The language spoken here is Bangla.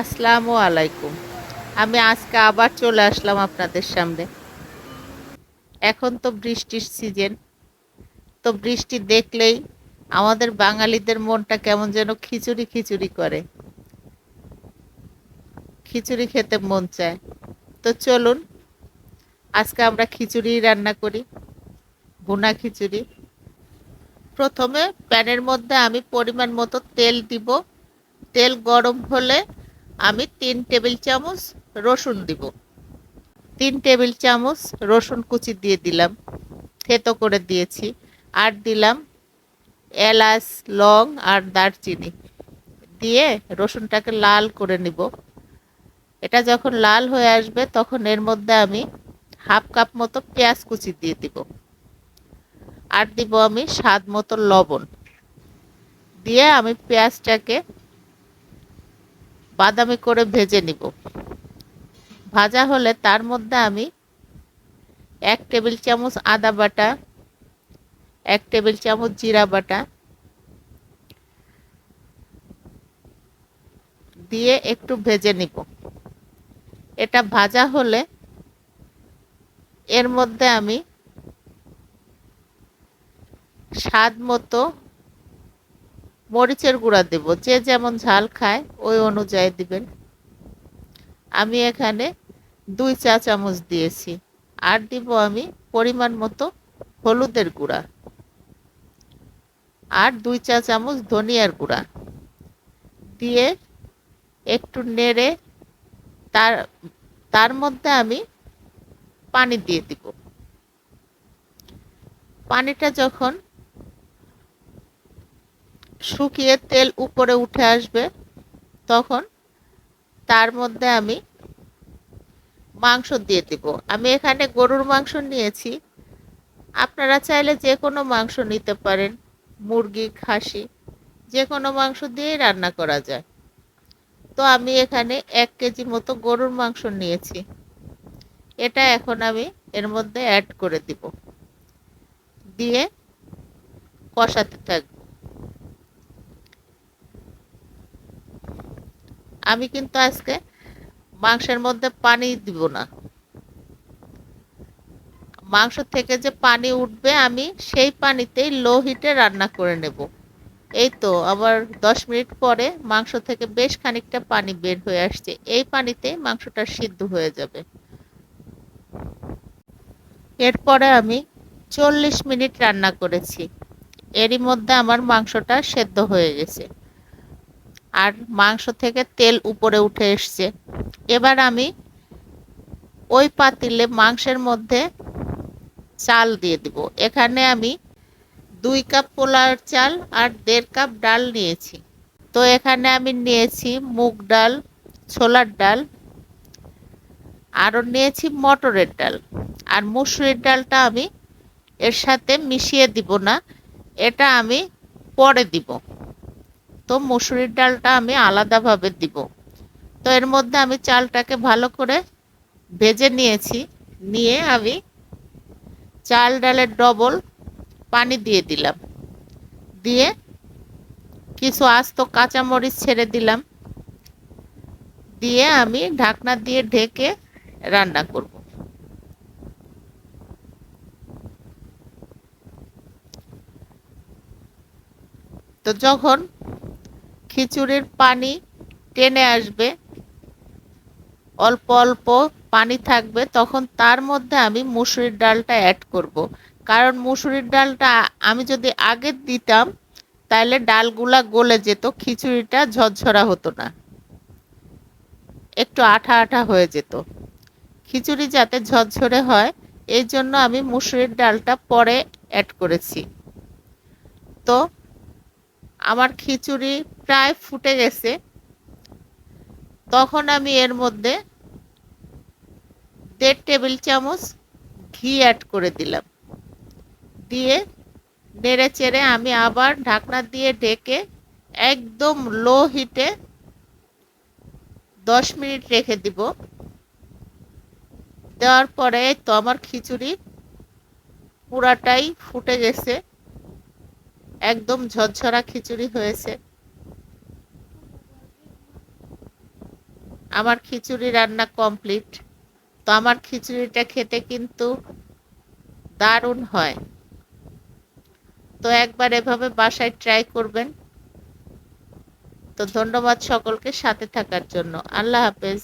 আসসালামু আলাইকুম। আমি আজকে আবার চলে আসলাম আপনাদের সামনে। এখন তো বৃষ্টির সিজন। তো বৃষ্টি দেখলেই আমাদের বাঙালিদের মনটা কেমন যেন খিচুড়ি খিচুড়ি করে। খিচুড়ি খেতে মন চায়। তো চলুন, আজকে আমরা খিচুড়ি রান্না করি, ভুনা খিচুড়ি। প্রথমে প্যানের মধ্যে আমি পরিমাণ মতো তেল দিব। তেল গরম হলে আমি তিন টেবিল চামচ রসুন দিব। তিন টেবিল চামচ রসুন কুচি দিয়ে দিলাম, থেতো করে দিয়েছি। আর দিলাম এলাচ, লং আর দারচিনি। দিয়ে রসুনটাকে লাল করে নিব। এটা যখন লাল হয়ে আসবে তখন এর মধ্যে আমি হাফ কাপ মতো পেঁয়াজ কুচি দিয়ে দিব। আর দিব আমি স্বাদ মতো লবণ। দিয়ে আমি পেঁয়াজটাকে বাদামি করে ভেজে নিব। ভাজা হলে তার মধ্যে আমি এক টেবিল চামচ আদা বাটা, এক টেবিল চামচ জিরা বাটা দিয়ে একটু ভেজে নিব। এটা ভাজা হলে এর মধ্যে আমি স্বাদ মতো মরিচের গুঁড়া দেব। যে যেমন ঝাল খায়, ওই অনুযায়ী দিবেন। আমি এখানে দুই চা চামচ দিয়েছি। আর দিব আমি পরিমাণ মতো হলুদের গুঁড়া। আর দুই চা চামচ ধনিয়ার গুঁড়া। দিয়ে একটু নেড়ে তার তার মধ্যে আমি পানি দিয়ে দিব। পানিটা যখন শুকিয়ে তেল উপরে উঠে আসবে, তখন তার মধ্যে আমি মাংস দিয়ে দিব। আমি এখানে গরুর মাংস নিয়েছি। আপনারা চাইলে যে কোনো মাংস নিতে পারেন, মুরগি, খাসি, যে কোনো মাংস দিয়েই রান্না করা যায়। তো আমি এখানে এক কেজি মতো গরুর মাংস নিয়েছি। এটা এখন আমি এর মধ্যে অ্যাড করে দিব। দিয়ে কষাতে থাকব। আমি কিন্তু আজকে মাংসের মধ্যে পানি দিব না। মাংস থেকে যে পানি উঠবে, আমি সেই পানিতেই লো হিটে রান্না করে নেব। এই তো আবার দশ মিনিট পরে মাংস থেকে বেশ খানিকটা পানি বের হয়ে আসছে। এই পানিতে মাংসটা সিদ্ধ হয়ে যাবে। এরপরে আমি চল্লিশ মিনিট রান্না করেছি। এরই মধ্যে আমার মাংসটা সেদ্ধ হয়ে গেছে। আর মাংস থেকে তেল উপরে উঠে এসছে। এবার আমি ওই পাতিলে মাংসের মধ্যে চাল দিয়ে দিব। এখানে আমি দুই কাপ পোলার চাল আর দেড় কাপ ডাল নিয়েছি। তো এখানে আমি নিয়েছি মুগ ডাল, ছোলার ডাল, আরও নিয়েছি মটরের ডাল। আর মুসুরির ডালটা আমি এর সাথে মিশিয়ে দিব না, এটা আমি পরে দিব। মুসুরির ডালটা আমি আলাদাভাবে দিব। তো এর মধ্যে আমি চালটাকে ভালো করে ভেজে নিয়েছি। নিয়ে আমি চাল ডালের ডবল পানি দিয়ে দিলাম। দিয়ে কিছু আস্ত কাঁচামরিচ ছেড়ে দিলাম। দিয়ে আমি ঢাকনা দিয়ে ঢেকে রান্না করব। তো যখন খিচুড়ির পানি টেনে আসবে। অল্প অল্প পানি থাকবে। তখন তার মধ্যে আমি মুসুরির ডালটা অ্যাড করব। কারণ মুসুরির ডালটা আমি যদি আগে দিতাম, তাহলে ডালগুলা গলে যেত, খিচুড়িটা ঝরঝরা হতো না। একটু আঠা আঠা হয়ে যেত। খিচুড়ি যাতে ঝরঝরে হয়, এই জন্য আমি মুসুরির ডালটা পরে অ্যাড করেছি। তো আমার খিচুড়ি প্রায় ফুটে গেছে। তখন আমি এর মধ্যে দেড় টেবিল চামচ ঘি অ্যাড করে দিলাম। দিয়ে নেড়ে চেড়ে আমি আবার ঢাকনা দিয়ে ঢেকে একদম লো হিটে দশ মিনিট রেখে দিব। দেওয়ার পরে তো আমার খিচুড়ি পুরাটাই ফুটে গেছে। একদম ঝরঝরা খিচুড়ি হয়েছে। আমার খিচুড়ি রান্না কমপ্লিট তো আমার খিচুড়িটা খেতে কিন্তু দারুণ হয়। তো একবার এভাবে বাসায় ট্রাই করবেন। তো ধন্যবাদ সকলকে সাথে থাকার জন্য। আল্লাহ হাফেজ।